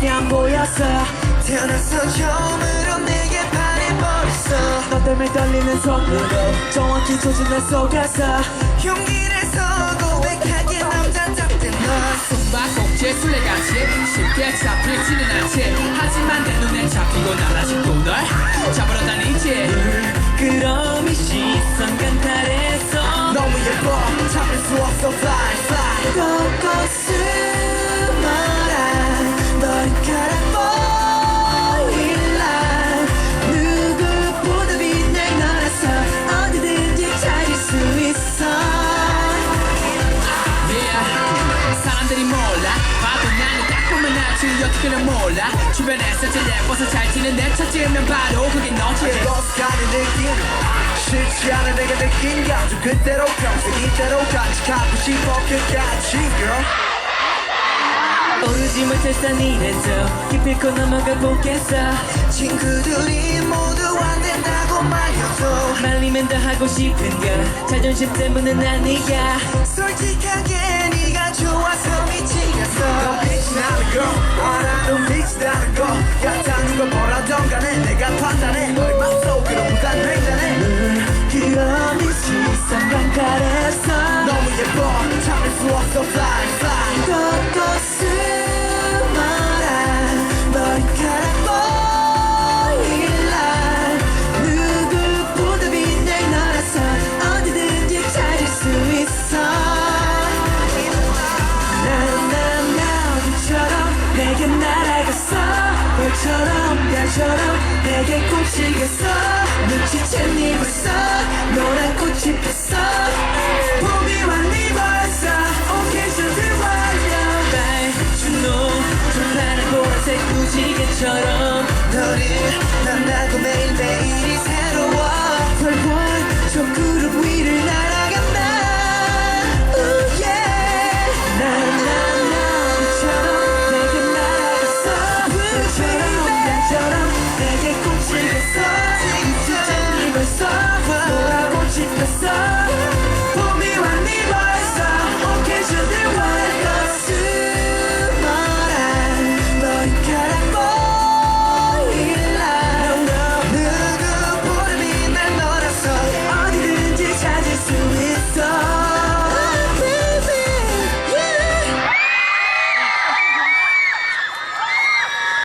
너밖에 안 보였어 태어나서 처음으로 내게 반해버렸어. 너 때문에 떨리는 손으로 정확히 조준을 속았어 용기 내서 고백하기에 남자답게 넌 숨바꼭질 술래같이 쉽게 잡히지는 않지. 하지만 내 눈에 잡히고 난 아직도 널 잡으러 다니지. 그럼 이 시선 강 사람들이 몰라. 봐도 나는 딱 보면 나지 어떻게는 몰라. 주변에서 제일 예뻐서 잘 지는 내 찾으면 바로 그게 너지. 로스가는 느낌. 싫지 않은 내가 느낀 감정 그대로 평생 이대로 간직하고 싶어 끝까지 girl. 오르지 못할 산 이래도. 기필코 넘어가 보겠어. 친구들이 모두 안 된다고 말려도 말리면 더 하고 싶은 거 자존심 때문은 아니야. 솔직하게 좋아서 미치겠어 별처럼 별처럼 내게 꽂히겠어. 눈치챈 네 벌써 노란 꽃이 폈어. 봄이 왔니 벌써 오케이션 완료. 빨주노 전파란 보라색 무지개처럼. 너를 만나고 매일매일이 새 She's the sun.